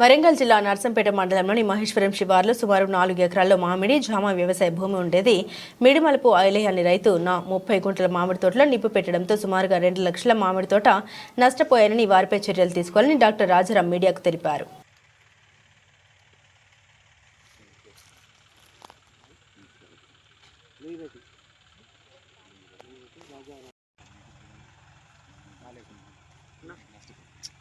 వరంగల్ జిల్లా నర్సంపేట మండలంలోని మహేశ్వరం శివార్లో సుమారు నాలుగు ఎకరాల్లో మామిడి జామ వ్యవసాయ భూమి ఉండేది. మిడిమలుపు ఐలయ్య అనే రైతు నా ముప్పై గుంటల మామిడి తోటలో నిప్పు పెట్టడంతో సుమారుగా రెండు లక్షల మామిడి తోట నష్టపోయారని వారిపై చర్యలు తీసుకోవాలని డాక్టర్ రాజారాం మీడియాకు తెలిపారు.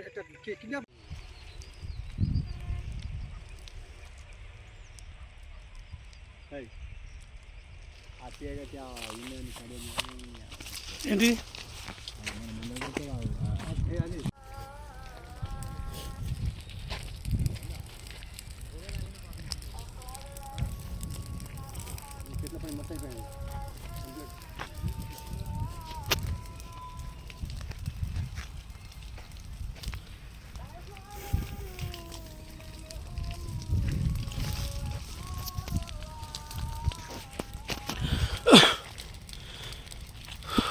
একটা কিনা ఏంటి మొత్తం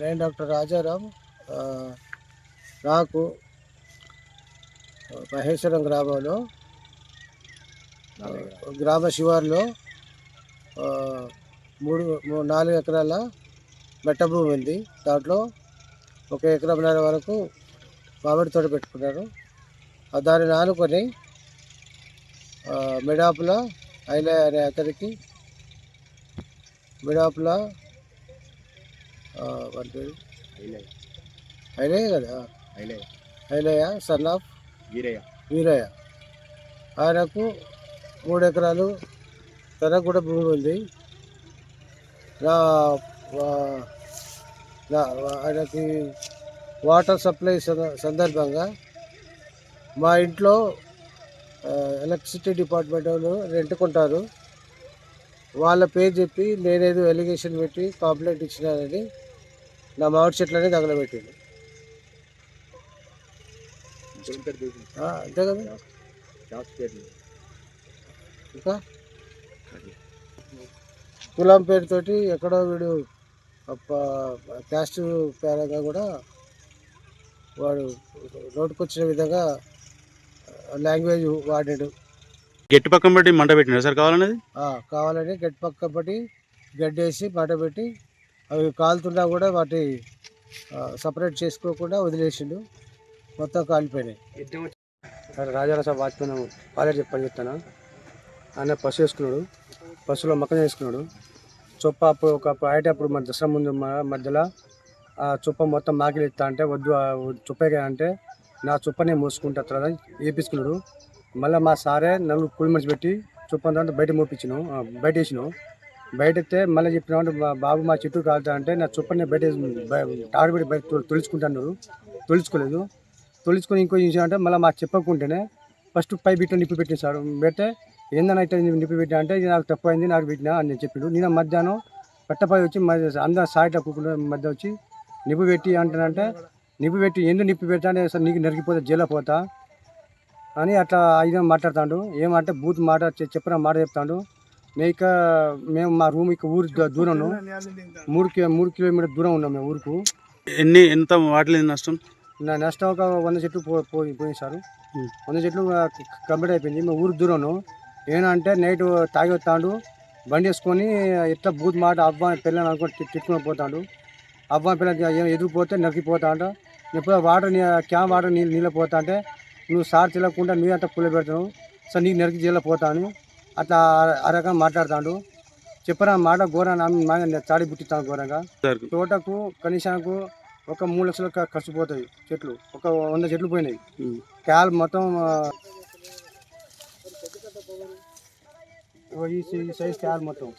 నేను డాక్టర్ రాజారాం నాకు మహేశ్వరం గ్రామంలో గ్రామ శివారులో మూడు నాలుగు ఎకరాల మెట్ట భూమి ఉంది. దాంట్లో ఒక ఎకరంన్నర వరకు మామిడి తోట పెట్టుకున్నాను. దాన్ని నానుకొని మిడాపుల ఐలే అనే అతనికి మిడాపుల పేరు? ఐలయ్య కదా? Son of? వీరయ్య. వీరయ్య. ఆయనకు మూడు ఎకరాలు తనకు కూడా భూమి ఉంది. నా ఆయనకి వాటర్ సప్లై సంద- సందర్భంగా మా ఇంట్లో ఎలక్ట్రిసిటీ డిపార్ట్మెంట్ వాళ్ళు రెంట్కుంటారు. వాళ్ళ పేరు చెప్పి నేనేదో ఎలిగేషన్ పెట్టి కంప్లైంట్ ఇచ్చినానని నా మామిడి చెట్లని తగలబెట్టింది ఆ, అంతే కదా. ఇంకా? కులం పేరుతోటి ఎక్కడో వీడు అప్ప- క్యాస్ట్ పేరంగా కూడా వాడు నోటుకొచ్చిన విధంగా లాంగ్వేజ్ వాడాడు. గట్టి పక్కన బట్టి మంట పెట్టినారు సార్ కావాలన్నది ఆ, కావాలని గట్టి పక్క పట్టి గడ్డేసి మాట పెట్టి అవి కాలుతున్నా కూడా వాటి సపరేట్ చేసుకోకుండా వదిలేసిండు. మొత్తం కాలిపోయినాయి. సార్ రాజారాసా వాచ్మెన్ పాలేరు చెప్పని చెప్తాను ఆయన పశు వేసుకున్నాడు. పశువులో మక్కన వేసుకున్నాడు. చొప్ప అప్పుడు ఒక అప్పుడు మన దసరా ముందు మధ్యలో ఆ చొప్ప మొత్తం మాకిలి ఇస్తా అంటే వద్దు ఆ చొప్పగా అంటే నా చుప్పనే మోసుకుంటా తర్వాత వేపించుకున్నాడు మళ్ళీ మా సారే నలుగురు కూలి మనిషి పెట్టి చొప్ప తర్వాత బయట మోపించినాం బయట వేసినాం. బయట మళ్ళీ చెప్పినామంటే మా బాబు మా చుట్టూ కాలుతా అంటే నా చుప్పని బయట టార్ పెట్టి బయట తొలుచుకుంటున్నారు. తొలుచుకోలేదు. తొలుచుకొని ఇంకో విషయం అంటే మళ్ళీ మాకు చెప్పకుంటేనే ఫస్ట్ పై బిట్లో నిప్పు పెట్టిన సార్. పెడితే ఏందని నిప్పి నిప్పు పెట్టినా అంటే ఇది నాకు తప్పు అయింది నాకు పెట్టినా అని నేను చెప్పిండు. నేను మధ్యాహ్నం పట్టపై వచ్చి మధ్య- అందరం సాయిట కుక్కల మధ్య వచ్చి నిప్పు పెట్టి అంటానంటే నిప్పు పెట్టి ఎందుకు నిప్పు పెట్టా అంటే సార్ నీకు నరికిపోతే జైలు పోతా అని అట్లా ఐదు మాట్లాడుతాడు. ఏమంటే బూత్ మాట చెప్పిన మాట చెప్తాడు. మేము ఇక మేము మా రూమ్ ఇక ఊరు దూరం. మూడు కి మూడు కిలోమీటర్ దూరం ఉన్నాం మేము ఊరుకు. ఎన్ని ఎంత వాటిలో నష్టం? నా నెక్స్ట్ ఒక వంద చెట్లు పోయి పోయింది సార్. వంద చెట్లు కంప్లీట్ అయిపోయింది. మేము ఊరు దూరం ఏమంటే నైట్ తాగి వస్తాడు. బండి వేసుకొని ఎట్లా బూత్ మాట అవ్వ పిల్లని అనుకొని తిట్- తిట్టుకొని పోతాడు. అవ్వ పిల్ల ఏం ఎదురుపోతే నరికిపోతా అంట ఎప్పుడో వాటర్ నీ క్యాన్ వాటర్ నీళ్ళు నీళ్ళు పోతా అంటే నువ్వు సార్ తెలియకుండా నువ్వు అంతా పుల్ల పెడతావు సో నీకు నరికి జైల్లో అని అట్లా ఆ- రకంగా మాట్లాడతాడు. చెప్పిన మాట ఘోరంగా చాడి పుట్టిస్తాను ఘోరంగా. తోటకు కనీసానికి ఒక మూడు లక్షలు ఖర్చు పోతాయి చెట్లు. ఒక వంద చెట్లు పోయినాయి. క్యాల్ మొత్తం ఈ సైజ్ క్యాల్ మొత్తం.